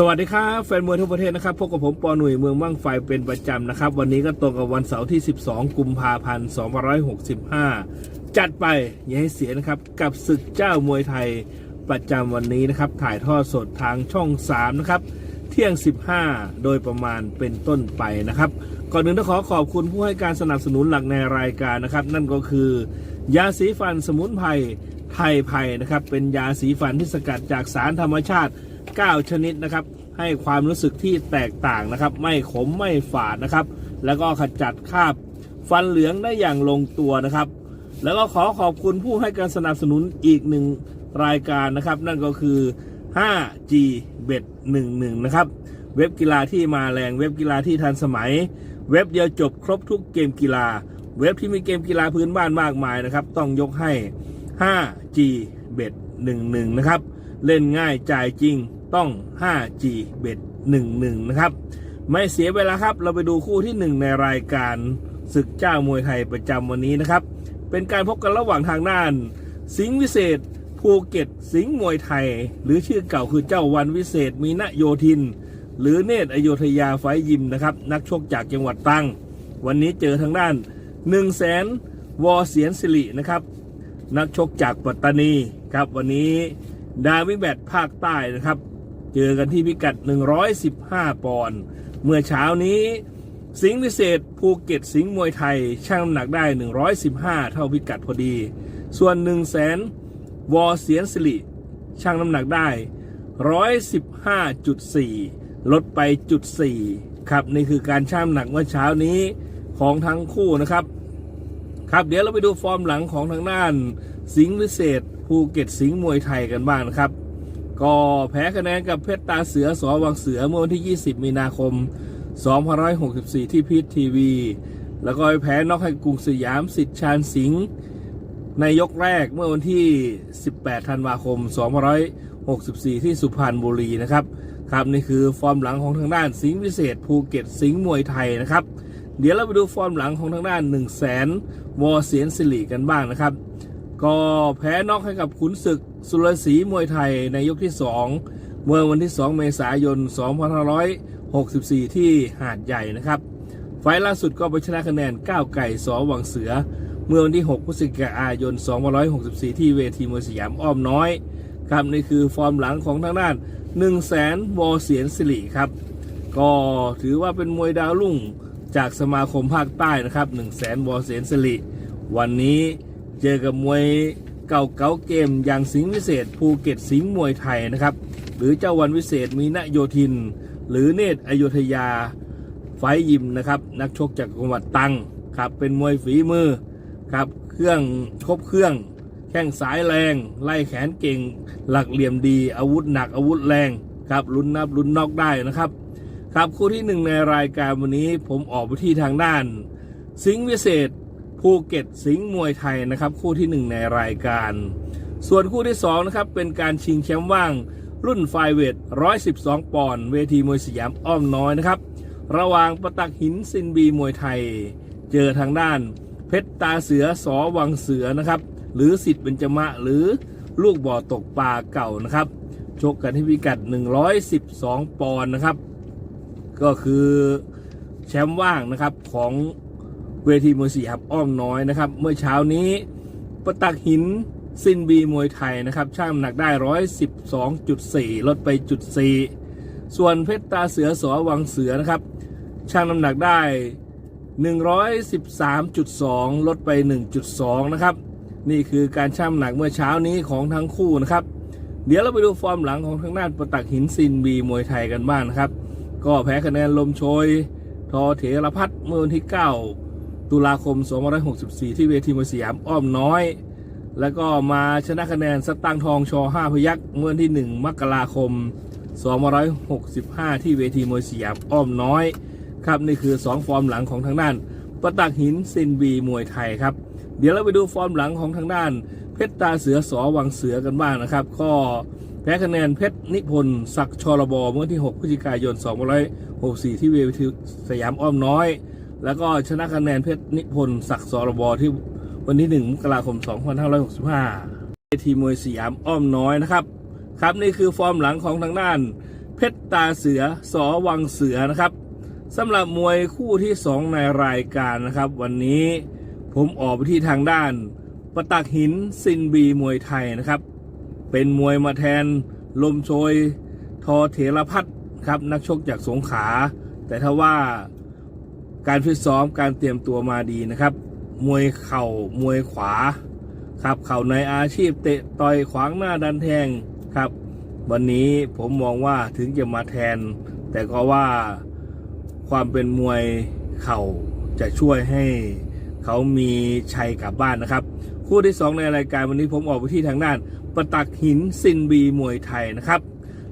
สวัสดีครับแฟนมวยทั่วประเทศนะครับพบกับผมปอหนุ่ยเมืองบ้างไฟเป็นประจำนะครับ วันนี้ก็ตรงกับวันเสาร์ที่ 12 กุมภาพันธ์2565 จัดไปอย่าให้เสียนะครับกับศึกเจ้ามวยไทยประจำวันนี้นะครับถ่ายทอดสดทางช่อง 3 นะครับ เที่ยง 15 โดยประมาณเป็นต้นไปนะครับ ก่อนหนึ่งต้องขอขอบคุณผู้ให้การสนับสนุนหลักในรายการนะครับ นั่นก็คือยาสีฟันสมุนไพรไทยไพรนะครับเป็นยาสีฟันที่สกัดจากสารธรรมชาติ 9 ชนิดนะครับ ให้ความรู้สึกที่แตกต่างนะครับ ไม่ขมไม่ฝาดนะครับ แล้วก็ขจัดคราบฟันเหลืองได้อย่างลงตัวนะครับ แล้วก็ขอขอบคุณผู้ให้การสนับสนุนอีกหนึ่งรายการนะครับ นั่นก็คือ 5G b e t 11 นะครับ เว็บกีฬาที่มาแรงเว็บกีฬาที่ทันสมัย เว็บเดียวจบครบทุกเกมกีฬา เว็บที่มีเกมกีฬาพื้นบ้านมากมายนะครับ ต้องยกให้ 5G b e t 11 นะครับ เล่นง่ายจ่ายจริง ต้อง 5G b e t 11 นะครับ ไม่เสียเวลาครับ เราไปดูคู่ที่ 1 ในรายการศึกเจ้ามวยไทยประจำวันนี้นะครับ เป็นการพบกันระหว่างทางด้าน สิงห์วิเศษ ภูเก็ต สิงห์มวยไทย หรือชื่อเก่าคือเจ้าวันวิเศษมีนโยธิน หรือเนตรอโยธยาไฟยิมนะครับ นักชกจากจังหวัดตรัง วันนี้เจอทางด้าน1 0 0 0 0แสนวอเสียนสิรินะครับ นักชกจากปัตตานีครับ วันนี้ดาวิแบตภาคใต้นะครับ เจอกันที่พิกัด 115 ปอนด์เมื่อเช้านี้สิงห์วิเศษภูเก็ตสิงห์มวยไทยช่างน้ำหนักได้ 115 เท่าพิกัดพอดี ส่วน 1 0 0 0 0แสนวอเสียนสิริช่างน้ำหนักได้ 115.4 ลดไปจุด4ครับนี่คือการช่างน้ำหนักเมื่อเช้านี้ของทั้งคู่นะครับ ครับเดี๋ยวเราไปดูฟอร์มหลังของทางด้าน สิงห์วิเศษภูเก็ตสิงห์มวยไทยกันบ้างนะครับ ก็แพ้คะแนนกับเพชรตาเสือสอวังเสือเมื่อวันที่ 20 มีนาคม 2564 ที่พีททีวี แล้วก็แพ้นอกให้กรุงสยามสิทธิ์ชาญสิงห์ในยกแรกเมื่อวันที่ 18 ธันวาคม 2564 ที่สุพรรณบุรีนะครับ ครับนี่คือฟอร์มหลังของทางด้านสิงห์วิเศษภูเก็ตสิงห์มวยไทยนะครับ เดี๋ยวเราไปดูฟอร์มหลังของทางด้าน 1 0 0 0 0แสนวอเสียนสิริกันบ้างนะครับ ก็แพ้นอกให้กับขุนศึกสุรศรีมวยไทยในยกที่ 2 เมื่อวันที่ 2 เมษายน 2564 ที่หาดใหญ่นะครับ ไฟล์ล่าสุดก็ไปชนะคะแนนก้าวไก่สอวังเสือ เมื่อวันที่ 6 พฤศจิกายน 2564 ที่เวทีมวยสยามอ้อมน้อย ครับนี่คือฟอร์มหลังของทางด้าน 1 0 0 0 0แสนวอเสียนสิริครับ ก็ถือว่าเป็นมวยดาวรุ่งจากสมาคมภาคใต้นะครับ 1 0 0 0 0แสนวอเสียนสิริวันนี้ เจอกับมวยเก่าเก่าเกมอย่างสิงห์วิเศษภูเก็ตสิงห์มวยไทยนะครับ หรือเจ้าวันวิเศษมีนโยธิน หรือเนตรอโยธยาไฟยิมนะครับ นักชกจากจังหวัดตังครับเป็นมวยฝีมือครับเครื่องครบเครื่อง แข้งสายแรง ไล่แขนเก่ง หลักเหลี่ยมดี อาวุธหนักอาวุธแรงครับลุ้นนับลุ้นนอกได้นะครับครับคู่ที่หนึ่งในรายการวันนี้ผมออกไปที่ทางด้าน สิงห์วิเศษ ภูเก็ตสิงห์มวยไทยนะครับ คู่ที่หนึ่งในรายการ ส่วนคู่ที่สองนะครับเป็นการชิงแชมป์ว่าง รุ่นไฟเวท 112 ปอนด์เวทีมวยสยามอ้อมน้อยนะครับ ระหว่างประตักหินซินบีมวยไทย เจอทางด้าน เพชรตาเสือสอวังเสือนะครับ หรือสิทธิ์เบญจมะหรือลูกบ่อตกปลาเก่านะครับชกกันที่พิกัด 112 ปอนด์นะครับ ก็คือแชมป์ว่างนะครับของ เวทีมวยสยามอ้อมน้อยนะครับ เมื่อเช้านี้ประตักหินซินบีมวยไทยนะครับช่างน้ำหนักได้ 112.4 ลดไปจุด4ส่วนเพชรตาเสือสอวังเสือนะครับช่างน้ำหนักได้ 113.2 ลดไป 1.2 นะครับ นี่คือการช่างน้ำหนักเมื่อเช้านี้ของทั้งคู่นะครับ เดี๋ยวเราไปดูฟอร์มหลังของทางด้านประตักหินซินบีมวยไทยกันบ้างนะครับ ก็แพ้คะแนนลมโชย ทอเถรพัฒน์เมื่อวันที่ 9 ตุลาคม 2564 ที่เวทีมวยสยามอ้อมน้อย แล้วก็มาชนะคะแนนสตังทองชอ5พยักเมื่อวันที่ 1 มกราคม 2565 ที่เวทีมวยสยามอ้อมน้อย ครับนี่คือ 2 ฟอร์มหลังของทางด้าน ประตักหินซินบีมวยไทยครับ เดี๋ยวเราไปดูฟอร์มหลังของทางด้าน เพชรตาเสือสอวังเสือกันบ้างนะครับ ก็แพ้คะแนนเพชรนิพนธ์ศักชรบเมื่อวันที่ 6 พฤศจิกายน 2564 ที่เวทีสยามอ้อมน้อย แล้วก็ชนะคะแนนเพชรนิพนธ์ศักดิ์สรบที่วันที่ 1 มกราคม 2565เวทีมวยสยามอ้อมน้อยนะครับ ครับนี่คือฟอร์มหลังของทางด้าน เพชรตาเสือสอวังเสือนะครับสำหรับมวยคู่ที่สองในรายการนะครับ วันนี้ผมออกไปที่ทางด้านประตักหินซินบีมวยไทยนะครับ เป็นมวยมาแทนลมโชยทอเถรพัฒครับนักชกจากสงขา แต่ถ้าว่า การฟิตซ้อมการเตรียมตัวมาดีนะครับ มวยเข่ามวยขวาครับเข่าในอาชีพเตะต่อยขวางหน้าดันแทงครับ วันนี้ผมมองว่าถึงจะมาแทน แต่ก็ว่าความเป็นมวยเข่าจะช่วยให้เขามีชัยกลับบ้านนะครับ คู่ที่ 2 ในรายการวันนี้ผมออกไปที่ทางด้าน ประตักหินซินบีมวยไทยนะครับ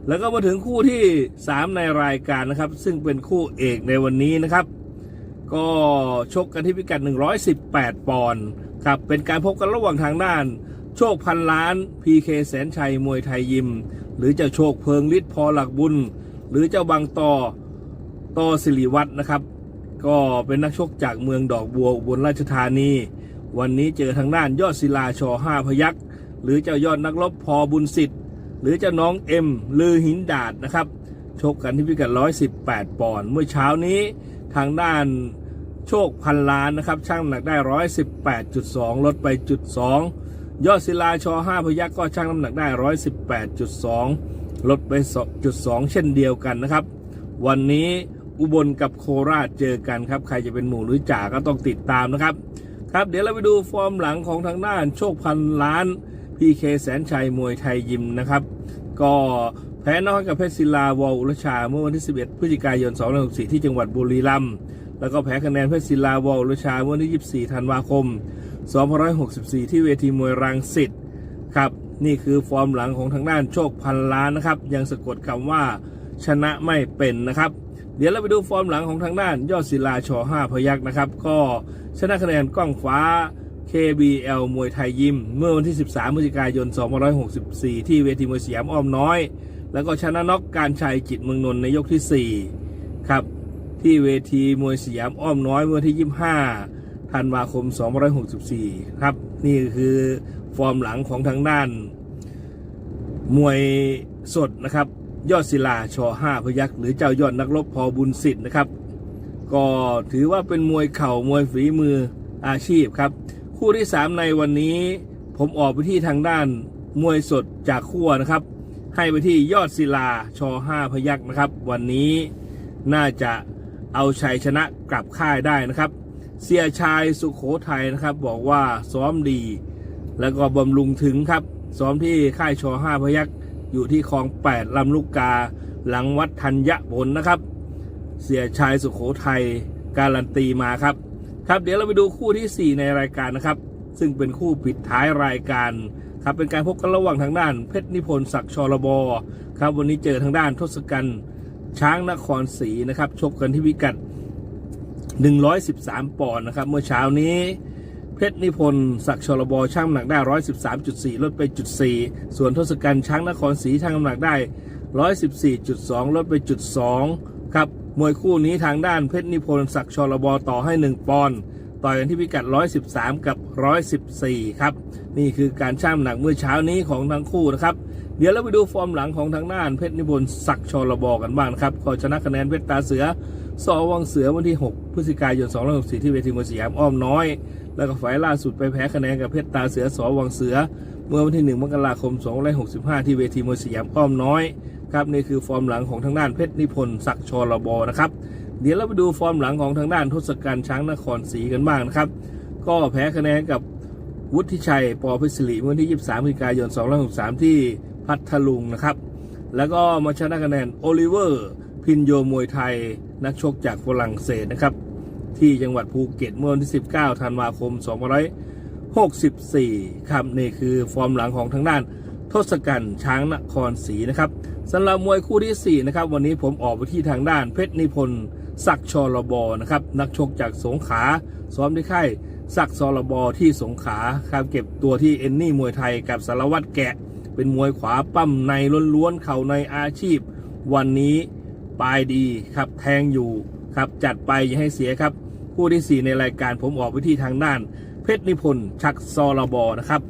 แล้วก็มาถึงคู่ที่ 3 ในรายการนะครับ ซึ่งเป็นคู่เอกในวันนี้นะครับ ก็ชกกันที่พิกัด 118 ปอนด์ครับเป็นการพบกันระหว่างทางด้าน โชคพันล้าน PK แสนชัยมวยไทยยิม หรือเจ้าโชคเพิงฤทธิ์พอหลักบุญ หรือเจ้าบางต่อต่อสิริวัฒน์นะครับ ก็เป็นนักชกจากเมืองดอกบัวอุบลราชธานี วันนี้เจอทางด้านยอดศิลาชอห้าพยักษ์หรือเจ้ายอดนักรบพอบุญสิทธิ์หรือเจ้าน้องเอ็มลือหินดาดนะครับชกกันที่พิกัด 118 ปอนด์เมื่อเช้านี้ ทางด้านโชคพันล้านนะครับช่างหนักได้ 118.2 ลดไปจุด2ยอดศิลาชอ5พยักก็ช่างน้ำหนักได้ 118.2 ลดไปจุด2เช่นเดียวกันนะครับ วันนี้อุบลกับโคราชเจอกันครับ ใครจะเป็นหมู่หรือจ่าก็ต้องติดตามนะครับ ครับเดี๋ยวเราไปดูฟอร์มหลังของทางด้านโชคพันล้านพีเคแสนชัยมวยไทยยิมนะครับ ก็ แพ้น้อกให้กับเพชรศิลาวอลอุรชา เมื่อวันที่ 11 พฤศจิกายน 2564 ที่จังหวัดบุรีรัมย์แล้วก็แพ้คะแนนเพชรศิลาวอลอุรชาเมื่อวันที่ 24 ธันวาคม 2564 ที่เวทีมวยรังสิตครับนี่คือฟอร์มหลังของทางด้านโชคพันล้านนะครับ ยังสะกดคำว่าชนะไม่เป็นนะครับ เดี๋ยวเราไปดูฟอร์มหลังของทางด้าน ยอดศิลาชอ5พยักนะครับ ก็ชนะคะแนนกล้องฟ้า KBL มวยไทยยิม เมื่อวันที่ 13พฤศจิกายน 2564 ที่เวทีมวยสยามอ้อมน้อย แล้วก็ชนะน็อกการชัยจิตเมืองนนท์ในยกที่ 4 ครับ ที่เวทีมวยสยามอ้อมน้อยเมื่อที่ 25 ธันวาคม 2564 ครับ นี่คือฟอร์มหลังของทางด้าน มวยสดนะครับ ยอดศิลาชอ5พยักหรือเจ้ายอดนักรบพอบุญสิทธิ์นะครับ ก็ถือว่าเป็นมวยเข่ามวยฝีมืออาชีพครับ คู่ที่ 3 ในวันนี้ผมออกไปที่ทางด้านมวยสดจากขั้วนะครับ ให้ไปที่ยอดศิลาชอ5พยักนะครับ วันนี้น่าจะเอาชัยชนะกลับค่ายได้นะครับ เสียชายสุขโขทัยนะครับ บอกว่าซ้อมดี แล้วก็บำรุงถึงครับ ซ้อมที่ค่ายชอ5พยักอยู่ที่คลอง8ลำลูกกา หลังวัดธัญผลนะครับ เสียชายสุขโขทัยการันตีมาครับ ครับเดี๋ยวเราไปดูคู่ที่ 4 ในรายการนะครับ ซึ่งเป็นคู่ปิดท้ายรายการ ครับเป็นการพบกันระหว่างทางด้านเพชรนิพนธ์ศักดิ์ชรบครับวันนี้เจอทางด้านทศกัณฐ์ช้างนครศรีนะครับชกกันที่พิกัด 113 ปอนด์นะครับเมื่อเช้านี้เพชรนิพนธ์ศักดิ์ชลบช่างน้ำหนักได้ 113.4 ลดไปจุด4ส่วนทศกัณฐ์ช้างนครศรีช่างน้ำหนักได้ 114.2 ลดไปจุด2ครับมวยคู่นี้ทางด้านเพชรนิพนธ์ศักดิ์ชลบต่อให้ 1 ปอนด์ ต่อยกันที่พิกัด 113 กับ 114 ครับ นี่คือการช่างหนักเมื่อเช้านี้ของทั้งคู่นะครับ เดี๋ยวเราไปดูฟอร์มหลังของทางด้านเพชรนิพนธ์ศักดิ์ชลบกันบ้างนะครับก็ชนะคะแนนเพชรตาเสือสอวังเสือวันที่ 6 พฤศจิกายน2564 ที่เวทีมวยสยามอ้อมน้อย แล้วก็ฝ่ายล่าสุดไปแพ้คะแนนกับเพชรตาเสือสอวังเสือ เมื่อวันที่ 1 มกราคม2565 ที่เวทีมวยสยามอ้อมน้อย ครับนี่คือฟอร์มหลังของทางด้านเพชรนิพนธ์ศักดิ์ชลบนะครับ เดี๋ยวเราไปดูฟอร์มหลังของทางด้านทศกัณฐ์ช้างนครศรีกันบ้างนะครับ ก็แพ้คะแนนกับวุฒิชัย ปอพิศรีเมื่อวันที่ 23พฤศจิกายน2563 ที่พัทลุงนะครับ แล้วก็มาชนะคะแนนโอลิเวอร์ พินโยมวยไทย นักชกจากฝรั่งเศสนะครับ ที่จังหวัดภูเก็ตเมื่อวันที่ 19 ธันวาคม 2564 ครับ นี่คือฟอร์มหลังของทางด้านทศกัณฐ์ช้างนครศรีนะครับสำหรับมวยคู่ที่ 4 นะครับ วันนี้ผมออกไปที่ทางด้านเพชรนิพนธ์ ศักดิ์ชลบนะครับนักชกจากสงขลาซ้อมที่ค่ายศักดิ์ชลบที่สงขลาครับเก็บตัวที่เอนนี่มวยไทยกับสารวัตรแกะ เป็นมวยขวาปั้มในล้วนๆเข่าในอาชีพ วันนี้ปลายดีครับแทงอยู่ครับจัดไปอย่าให้เสียครับคู่ที่ 4 ในรายการผมออกไปที่ทางด้าน เพชรนิพนธ์ชักซอลบอนะครับ